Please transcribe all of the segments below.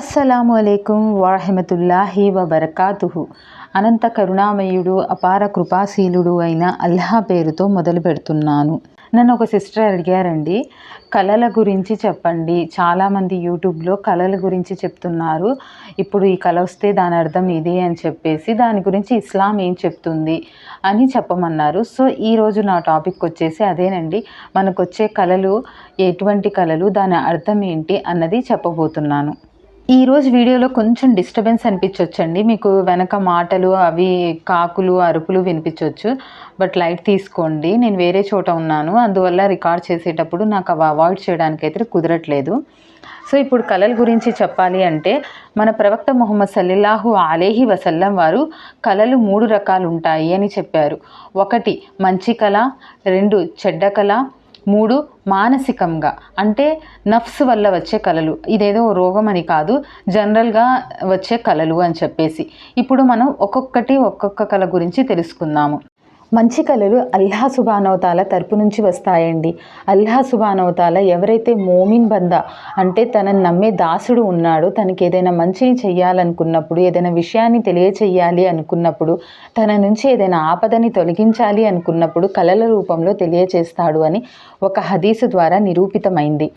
అస్సలాము అలైకుం వరహమతుల్లాహి వబర్కాతుహు. అనంత కరుణామయుడు అపార కృపాశీలుడు అయిన అల్లాహ్ పేరుతో మొదలు పెడుతున్నాను. నన్ను ఒక సిస్టర్ అడిగారండి కళల గురించి చెప్పండి. చాలామంది యూట్యూబ్లో కళల గురించి చెప్తున్నారు. ఇప్పుడు ఈ కళ వస్తే దాని అర్థం ఇదే అని చెప్పేసి దాని గురించి ఇస్లాం ఏం చెప్తుంది అని చెప్పమన్నారు. సో ఈరోజు నా టాపిక్ వచ్చేసి అదేనండి. మనకు వచ్చే కళలు ఎటువంటి కళలు దాని అర్థం ఏంటి అన్నది చెప్పబోతున్నాను. ఈరోజు వీడియోలో కొంచెం డిస్టర్బెన్స్ అనిపించవచ్చండి మీకు వెనక మాటలు అవి కాకులు అరుపులు వినిపించవచ్చు బట్ లైట్ తీసుకోండి. నేను వేరే చోట ఉన్నాను. అందువల్ల రికార్డ్ చేసేటప్పుడు నాకు అవి అవాయిడ్ చేయడానికి అయితే కుదరట్లేదు. సో ఇప్పుడు కళల గురించి చెప్పాలి అంటే మన ప్రవక్త ముహమ్మద్ సల్లిల్లాహు అలేహి వసల్లం వారు కళలు మూడు రకాలు ఉంటాయి అని చెప్పారు. ఒకటి మంచి కళ. రెండు చెడ్డ కళ. మూడు మానసికంగా అంటే నఫ్స్ వల్ల వచ్చే కళలు. ఇదేదో రోగం అని కాదు జనరల్గా వచ్చే కళలు అని చెప్పేసి. ఇప్పుడు మనం ఒక్కొక్కటి ఒక్కొక్క కళ గురించి తెలుసుకుందాము. మంచి కళలు అల్లా సుబానవతాల తరపు నుంచి వస్తాయండి. అల్లా సుబానవతాల ఎవరైతే మోమిన్ బంద అంటే తనని నమ్మే దాసుడు ఉన్నాడో తనకి ఏదైనా మంచిని చెయ్యాలనుకున్నప్పుడు ఏదైనా విషయాన్ని తెలియచేయాలి అనుకున్నప్పుడు తన నుంచి ఏదైనా ఆపదని తొలగించాలి అనుకున్నప్పుడు కళల రూపంలో తెలియచేస్తాడు అని ఒక హదీసు ద్వారా నిరూపితమైంది.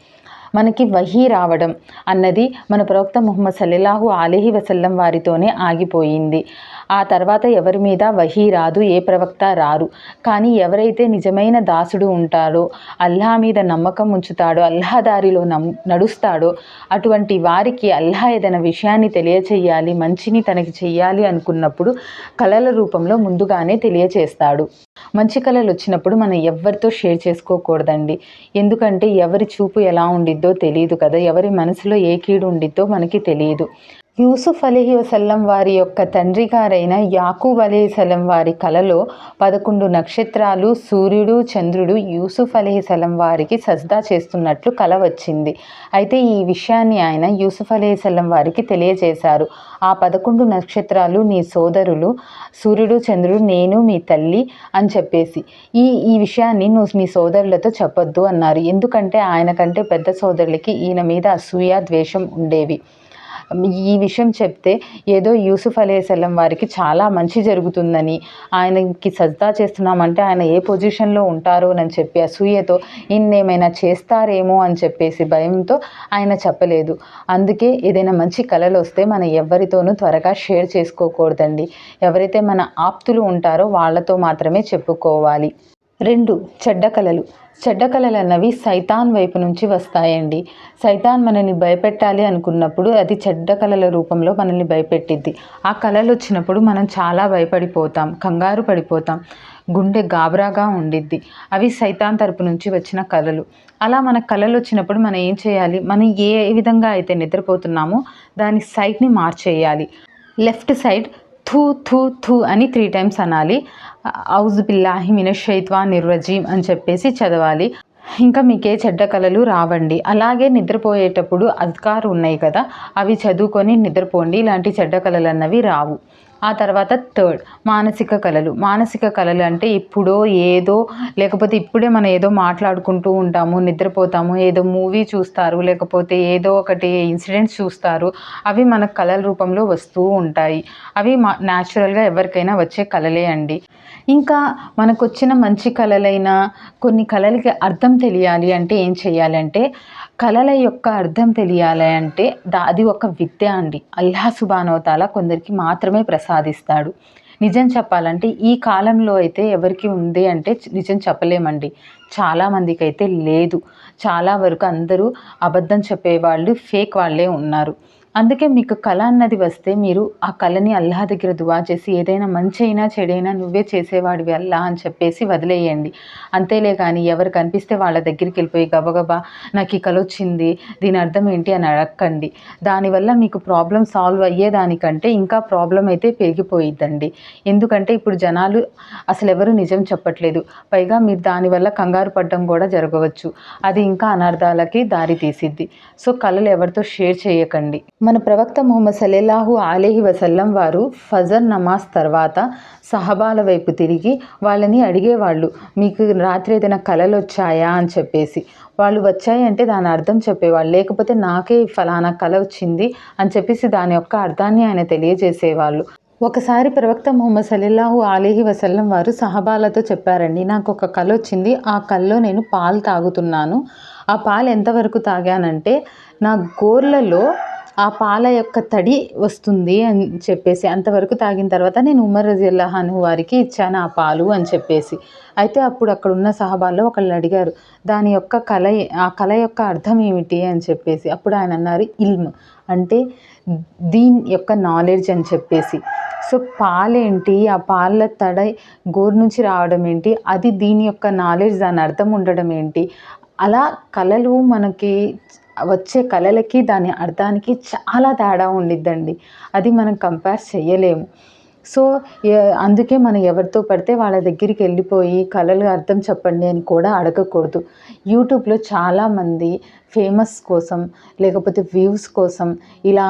మనకి వహీ రావడం అన్నది మన ప్రవక్త ముహమ్మద్ సల్లాహు అలీహి వసల్లం వారితోనే ఆగిపోయింది. ఆ తర్వాత ఎవరి మీద వహీ రాదు ఏ ప్రవక్త రారు. కానీ ఎవరైతే నిజమైన దాసుడు ఉంటాడో అల్లా మీద నమ్మకం ఉంచుతాడో అల్లా దారిలో నమ్ నడుస్తాడో అటువంటి వారికి అల్లా ఏదైనా విషయాన్ని తెలియచేయాలి మంచిని తనకి చెయ్యాలి అనుకున్నప్పుడు కళల రూపంలో ముందుగానే తెలియచేస్తాడు. మంచి కళలు వచ్చినప్పుడు మనం ఎవరితో షేర్ చేసుకోకూడదండి. ఎందుకంటే ఎవరి చూపు ఎలా ఉండిద్దో తెలియదు కదా ఎవరి మనసులో ఏ కీడు ఉండిద్దో మనకి తెలియదు. యూసుఫ్ అలీహి వసల్లం వారి యొక్క తండ్రి గారైన యాకూబ్ అలీసలం వారి కలలో పదకొండు నక్షత్రాలు సూర్యుడు చంద్రుడు యూసుఫ్ అలీసలం వారికి సజ్దా చేస్తున్నట్లు కల వచ్చింది. అయితే ఈ విషయాన్ని ఆయన యూసుఫ్ అలీసలం వారికి తెలియజేశారు. ఆ పదకొండు నక్షత్రాలు నీ సోదరులు సూర్యుడు చంద్రుడు నేను మీ తల్లి అని చెప్పేసి. ఈ ఈ విషయాన్ని నువ్వు నీ సోదరులతో చెప్పొద్దు అన్నారు. ఎందుకంటే ఆయన కంటే పెద్ద సోదరులకి ఈయన మీద అసూయ ద్వేషం ఉండేవి. ఈ విషయం చెప్తే ఏదో యూసుఫ్ అలీసలం వారికి చాలా మంచి జరుగుతుందని ఆయనకి సజ్దా చేస్తున్నామంటే ఆయన ఏ పొజిషన్లో ఉంటారో అని చెప్పి అసూయతో ఇన్నేమైనా చేస్తారేమో అని చెప్పేసి భయంతో ఆయన చెప్పలేదు. అందుకే ఏదైనా మంచి కళలు వస్తే మనం ఎవరితోనూ త్వరగా షేర్ చేసుకోకూడదండి. ఎవరైతే మన ఆప్తులు ఉంటారో వాళ్ళతో మాత్రమే చెప్పుకోవాలి. రెండు చెడ్డ కళలు చెడ్డ కళలు అన్నవి సైతాన్ వైపు నుంచి వస్తాయండి. సైతాన్ మనల్ని భయపెట్టాలి అనుకున్నప్పుడు అది చెడ్డ కళల రూపంలో మనల్ని భయపెట్టిద్ది. ఆ కళలు వచ్చినప్పుడు మనం చాలా భయపడిపోతాం కంగారు పడిపోతాం గుండె గాబరాగా ఉండిద్ది. అవి సైతాన్ తరపు నుంచి వచ్చిన కళలు అలా మన కళలు వచ్చినప్పుడు మనం ఏం చేయాలి? మనం ఏ విధంగా అయితే నిద్రపోతున్నామో దాని సైడ్ని మార్చేయాలి. లెఫ్ట్ సైడ్ థూ థూ థూ అని త్రీ టైమ్స్ అనాలి. ఔజ్ బిల్లాహి మినషైత్వా నిర్వజీం అని చెప్పేసి చదవాలి. ఇంకా మీకే చెడ్డ కళలు రావండి. అలాగే నిద్రపోయేటప్పుడు అధికారు ఉన్నాయి కదా అవి చదువుకొని నిద్రపోండి. ఇలాంటి చెడ్డ కళలు అన్నవి రావు. ఆ తర్వాత థర్డ్ మానసిక కళలు. మానసిక కళలు అంటే ఇప్పుడో ఏదో లేకపోతే ఇప్పుడే మనం ఏదో మాట్లాడుకుంటూ ఉంటాము నిద్రపోతాము ఏదో మూవీ చూస్తారు లేకపోతే ఏదో ఒకటి ఇన్సిడెంట్స్ చూస్తారు. అవి మన కళల రూపంలో వస్తూ ఉంటాయి. అవి మా న్యాచురల్గా ఎవరికైనా వచ్చే కళలే అండి. ఇంకా మనకు వచ్చిన మంచి కళలైనా కొన్ని కళలకి అర్థం తెలియాలి అంటే ఏం చేయాలంటే కళల యొక్క అర్థం తెలియాలి అంటే దా అది ఒక విద్య అండి. అల్లా సుబానోతాల కొందరికి మాత్రమే సాధిస్తాడు. నిజం చెప్పాలంటే ఈ కాలంలో అయితే ఎవరికి ఉంది అంటే నిజం చెప్పలేమండి. చాలామందికి అయితే లేదు. చాలా వరకు అందరూ అబద్ధం చెప్పేవాళ్ళు ఫేక్ వాళ్ళే ఉన్నారు. అందుకే మీకు కళ అన్నది వస్తే మీరు ఆ కళని అల్లాహ్ దగ్గర దువా చేసి ఏదైనా మంచి అయినా చెడైనా నువ్వే చేసేవాడివి అల్లా అని చెప్పేసి వదిలేయండి. అంతేలే కానీ ఎవరు కనిపిస్తే వాళ్ళ దగ్గరికి వెళ్ళిపోయి గబగబా నాకు ఈ కళ వచ్చింది దీని అర్థం ఏంటి అని అడగండి దానివల్ల మీకు ప్రాబ్లం సాల్వ్ అయ్యేదానికంటే ఇంకా ప్రాబ్లం అయితే పెరిగిపోయిద్దండి. ఎందుకంటే ఇప్పుడు జనాలు అసలు ఎవరు నిజం చెప్పట్లేదు. పైగా మీరు దానివల్ల కంగారు పడడం కూడా జరగవచ్చు. అది ఇంకా అనర్థాలకి దారి తీసిద్ది. సో కళలు ఎవరితో షేర్ చేయకండి. మన ప్రవక్త ముహమ్మద్ సలేలాహు అలీహి వసల్లం వారు ఫజర్ నమాజ్ తర్వాత సహబాల వైపు తిరిగి వాళ్ళని అడిగేవాళ్ళు మీకు రాత్రి ఏదైనా కళలు వచ్చాయా? అని చెప్పేసి. వాళ్ళు వచ్చాయి అంటే దాని అర్థం చెప్పేవాళ్ళు లేకపోతే నాకే ఫలానా కళ వచ్చింది అని చెప్పేసి దాని యొక్క అర్థాన్ని ఆయన తెలియజేసేవాళ్ళు. ఒకసారి ప్రవక్త ముహమ్మద్ సలీల్లాహు అలీహి వసల్లం వారు సహబాలతో చెప్పారండి నాకు ఒక కళ వచ్చింది ఆ కళ్ళలో నేను పాలు తాగుతున్నాను. ఆ పాలు ఎంతవరకు తాగానంటే నా గోర్లలో ఆ పాల యొక్క తడి వస్తుంది అని చెప్పేసి అంతవరకు తాగిన తర్వాత నేను ఉమర్ రజిల్లాహాను వారికి ఇచ్చాను ఆ పాలు అని చెప్పేసి. అయితే అప్పుడు అక్కడ ఉన్న సహబాల్లో ఒకళ్ళు అడిగారు దాని యొక్క కళ ఆ కళ యొక్క అర్థం ఏమిటి? అని చెప్పేసి. అప్పుడు ఆయన అన్నారు ఇల్మ్ అంటే దీని యొక్క నాలెడ్జ్ అని చెప్పేసి. సో పాలేంటి? ఆ పాల తడ గోరు నుంచి రావడం ఏంటి? అది దీని యొక్క నాలెడ్జ్ దాని అర్థం ఉండడం ఏంటి? అలా కళలు మనకి వచ్చే కళలకి దాని అర్థానికి చాలా తేడా ఉండిద్దండి. అది మనం కంపేర్ చేయలేము. సో అందుకే మనం ఎవరితో పడితే వాళ్ళ దగ్గరికి వెళ్ళిపోయి కళలు అర్థం చెప్పండి అని కూడా అడగకూడదు. యూట్యూబ్లో చాలామంది ఫేమస్ కోసం లేకపోతే వ్యూస్ కోసం ఇలా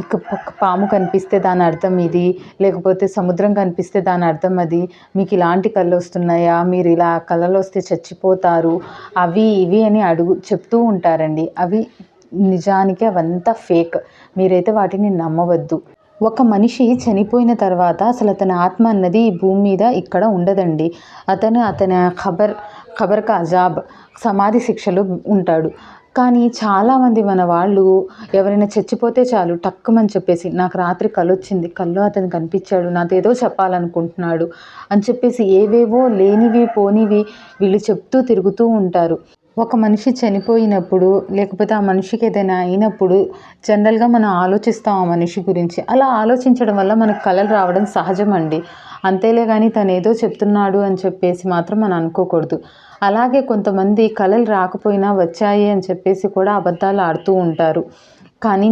ఇక పాము కనిపిస్తే దాని అర్థం ఇది లేకపోతే సముద్రం కనిపిస్తే దాని అర్థం అది మీకు ఇలాంటి కళ్ళు వస్తున్నాయా మీరు ఇలా కళలు వస్తే చచ్చిపోతారు అవి ఇవి అని అడుగు చెప్తూ ఉంటారండి. అవి నిజానికి అవంతా ఫేక్. మీరైతే వాటిని నమ్మవద్దు. ఒక మనిషి చనిపోయిన తర్వాత అసలు అతని ఆత్మ అన్నది ఈ భూమి మీద ఇక్కడ ఉండదండి. అతను అతని ఖబర్ ఖబర్ కజాబ్ సమాధి శిక్షలు ఉంటాడు. కానీ చాలామంది మన వాళ్ళు ఎవరైనా చచ్చిపోతే చాలు టక్కుమని చెప్పేసి నాకు రాత్రి కళ్ళు వచ్చింది కళ్ళు అతను కనిపించాడు నాతో ఏదో చెప్పాలనుకుంటున్నాడు అని చెప్పేసి ఏవేవో లేనివి పోనివి వీళ్ళు చెప్తూ తిరుగుతూ ఉంటారు. ఒక మనిషి చనిపోయినప్పుడు లేకపోతే ఆ మనిషికి ఏదైనా అయినప్పుడు జనరల్గా మనం ఆలోచిస్తాం ఆ మనిషి గురించి. అలా ఆలోచించడం వల్ల మనకు కళలు రావడం సహజం అండి అంతేలే కానీ తను ఏదో చెప్తున్నాడు అని చెప్పేసి మాత్రం మనం అనుకోకూడదు. అలాగే కొంతమంది కళలు రాకపోయినా వచ్చాయి అని చెప్పేసి కూడా అబద్ధాలు ఆడుతూ ఉంటారు. కానీ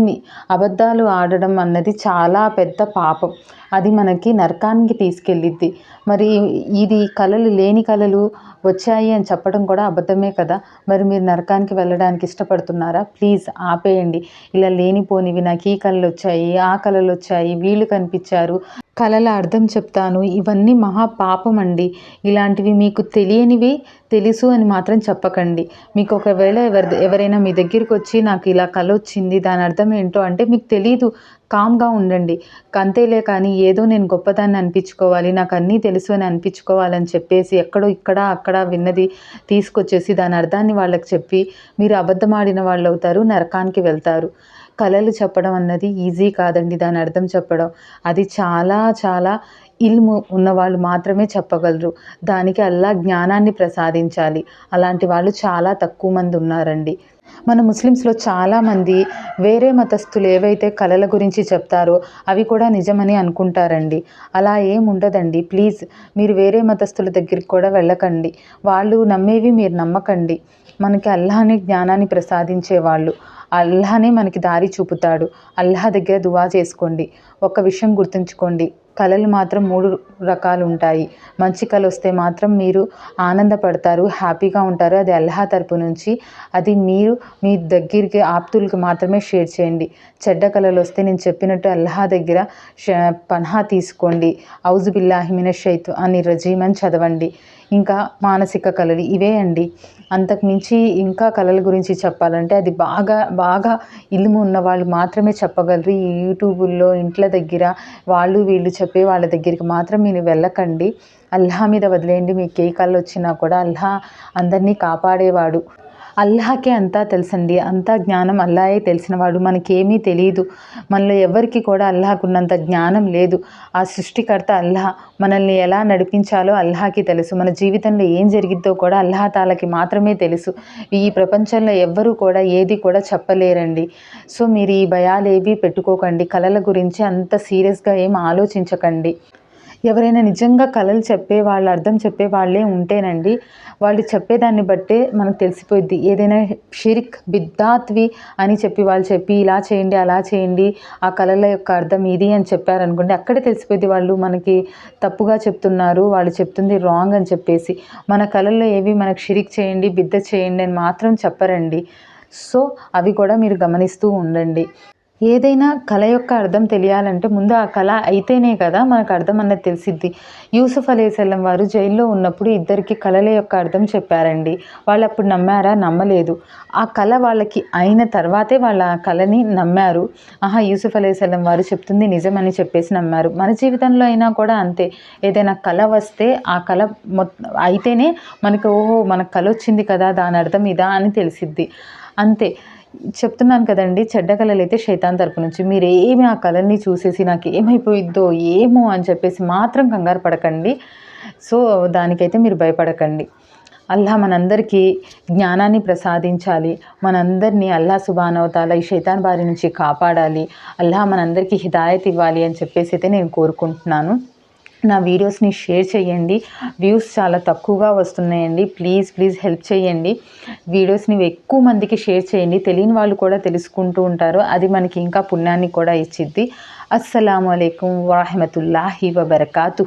అబద్ధాలు ఆడడం అన్నది చాలా పెద్ద పాపం. అది మనకి నరకానికి తీసుకెళ్ళిద్ది. మరి ఇది కళలు లేని కళలు వచ్చాయి అని చెప్పడం కూడా అబద్ధమే కదా? మరి మీరు నరకానికి వెళ్ళడానికి ఇష్టపడుతున్నారా? ప్లీజ్ ఆపేయండి. ఇలా లేనిపోనివి నాకు ఈ కళలు వచ్చాయి ఆ కళలు వచ్చాయి వీళ్ళు కనిపించారు. కళల అర్థం చెప్తాను. ఇవన్నీ మహా పాపం అండి. ఇలాంటివి మీకు తెలియనివి తెలుసు అని మాత్రం చెప్పకండి. మీకు ఒకవేళ ఎవరి ఎవరైనా మీ దగ్గరికి వచ్చి నాకు ఇలా కళ వచ్చింది దాని అర్థం ఏంటో అంటే మీకు తెలియదు కామ్గా ఉండండి. అంతేలే కానీ ఏదో నేను గొప్పదాన్ని అనిపించుకోవాలి నాకు అన్నీ తెలుసు అని అనిపించుకోవాలని చెప్పేసి ఎక్కడో ఇక్కడ అక్కడ విన్నది తీసుకొచ్చేసి దాని అర్థాన్ని వాళ్ళకి చెప్పి మీరు అబద్ధమాడిన వాళ్ళు అవుతారు నరకానికి వెళ్తారు. కళలు చెప్పడం అన్నది ఈజీ కాదండి దాని అర్థం చెప్పడం. అది చాలా చాలా ఇల్ము ఉన్నవాళ్ళు మాత్రమే చెప్పగలరు. దానికి అల్లా జ్ఞానాన్ని ప్రసాదించాలి. అలాంటి వాళ్ళు చాలా తక్కువ మంది ఉన్నారండి. మన ముస్లిమ్స్లో చాలామంది వేరే మతస్థులు ఏవైతే కళల గురించి చెప్తారో అవి కూడా నిజమని అనుకుంటారండి. అలా ఏం ఉండదండి. ప్లీజ్ మీరు వేరే మతస్థుల దగ్గరికి కూడా వెళ్ళకండి. వాళ్ళు నమ్మేవి మీరు నమ్మకండి. మనకి అల్లానే జ్ఞానాన్ని ప్రసాదించే అల్లానే మనకి దారి చూపుతాడు. అల్లాహ్ దగ్గర దువా చేసుకోండి. ఒక విషయం గుర్తుంచుకోండి. కళలు మాత్రం మూడు రకాలు ఉంటాయి మంచి కళ వస్తే మాత్రం మీరు ఆనందపడతారు హ్యాపీగా ఉంటారు. అది అల్లాహ్ తరపు నుంచి అది మీరు మీ దగ్గరికి ఆప్తులకి మాత్రమే షేర్ చేయండి. చెడ్డ కళలు వస్తే నేను చెప్పినట్టు అల్హా దగ్గర పన్హా తీసుకోండి. ఔజు బిల్లాహిమిన షైతు అని రజీమని చదవండి. ఇంకా మానసిక కళలు ఇవే అండి. అంతకు మించి ఇంకా కళల గురించి చెప్పాలంటే అది బాగా బాగా ఇల్లు ఉన్న వాళ్ళు మాత్రమే చెప్పగలరు. ఈ యూట్యూబుల్లో ఇంట్ల దగ్గర వాళ్ళు వీళ్ళు చెప్పే వాళ్ళ దగ్గరికి మాత్రం మీరు వెళ్ళకండి. అల్లాహ్ మీద వదిలేయండి. మీకు ఏ కళ్ళు వచ్చినా కూడా అల్లాహ్ అందరినీ కాపాడేవాడు. అల్లాహకే అంతా తెలుసండి. అంతా జ్ఞానం అల్లాహే తెలిసినవాడు. మనకేమీ తెలియదు మనలో ఎవరికి కూడా అల్లాహకున్నంత జ్ఞానం లేదు. ఆ సృష్టికర్త అల్లాహ్ మనల్ని ఎలా నడిపించాలో అల్లాహకి తెలుసు. మన జీవితంలో ఏం జరిగిద్దో కూడా అల్లాహ తాలకి మాత్రమే తెలుసు. ఈ ప్రపంచంలో ఎవ్వరూ కూడా ఏది కూడా చెప్పలేరండి. సో మీరు ఈ భయాలు ఏవి పెట్టుకోకండి. కళల గురించి అంత సీరియస్గా ఏం ఆలోచించకండి. ఎవరైనా నిజంగా కళలు చెప్పే వాళ్ళు అర్థం చెప్పే వాళ్ళే ఉంటేనండి వాళ్ళు చెప్పేదాన్ని బట్టే మనకు తెలిసిపోయిద్ది. ఏదైనా షిరిక్ బిద్దాత్వి అని చెప్పి వాళ్ళు చెప్పి ఇలా చేయండి అలా చేయండి ఆ కళల యొక్క అర్థం ఇది అని చెప్పారనుకోండి అక్కడే తెలిసిపోయింది వాళ్ళు మనకి తప్పుగా చెప్తున్నారు వాళ్ళు చెప్తుంది రాంగ్ అని చెప్పేసి. మన కళల్లో ఏవి మనకు షిరిక్ చేయండి బిద్ద చేయండి అని మాత్రం చెప్పరండి. సో అవి కూడా మీరు గమనిస్తూ ఉండండి. ఏదైనా కళ యొక్క అర్థం తెలియాలంటే ముందు ఆ కళ అయితేనే కదా మనకు అర్థం అన్నది తెలిసిద్ది. యూసుఫ్ అలీసల్లం వారు జైల్లో ఉన్నప్పుడు ఇద్దరికి కళల యొక్క అర్థం చెప్పారండి. వాళ్ళు అప్పుడు నమ్మారా? నమ్మలేదు. ఆ కళ వాళ్ళకి అయిన తర్వాతే వాళ్ళ ఆ కళని నమ్మారు. ఆహా యూసుఫ్ అలీసల్లం వారు చెప్తుంది నిజమని చెప్పేసి నమ్మారు. మన జీవితంలో అయినా కూడా అంతే. ఏదైనా కళ వస్తే ఆ కళ మొత్తం అయితేనే మనకు ఓహో మనకు కళ వచ్చింది కదా దాని అర్థం ఇదా అని తెలిసిద్ది. అంతే. చెప్తున్నాను కదండి చెడ్డ కళలు అయితే శైతాన్ తరపు నుంచి. మీరు ఏమి ఆ కళల్ని చూసేసి నాకు ఏమైపోయిద్దో ఏమో అని చెప్పేసి మాత్రం కంగారు పడకండి. సో దానికైతే మీరు భయపడకండి. అల్లా మనందరికీ జ్ఞానాన్ని ప్రసాదించాలి. మనందరినీ అల్లా సుబానవతాల ఈ శైతాన్ బారి నుంచి కాపాడాలి. అల్లా మనందరికీ హిదాయత్ ఇవ్వాలి అని చెప్పేసి అయితే నేను కోరుకుంటున్నాను. నా వీడియోస్ని షేర్ చేయండి. వ్యూస్ చాలా తక్కువగా వస్తున్నాయండి. ప్లీజ్ ప్లీజ్ హెల్ప్ చేయండి. వీడియోస్ని ఎక్కువ మందికి షేర్ చేయండి. తెలియని వాళ్ళు కూడా తెలుసుకుంటూ ఉంటారు. అది మనకి ఇంకా పుణ్యాన్ని కూడా ఇచ్చిద్ది. అస్సలం అయికం వరహమతుల్లాహి వబర్కాతు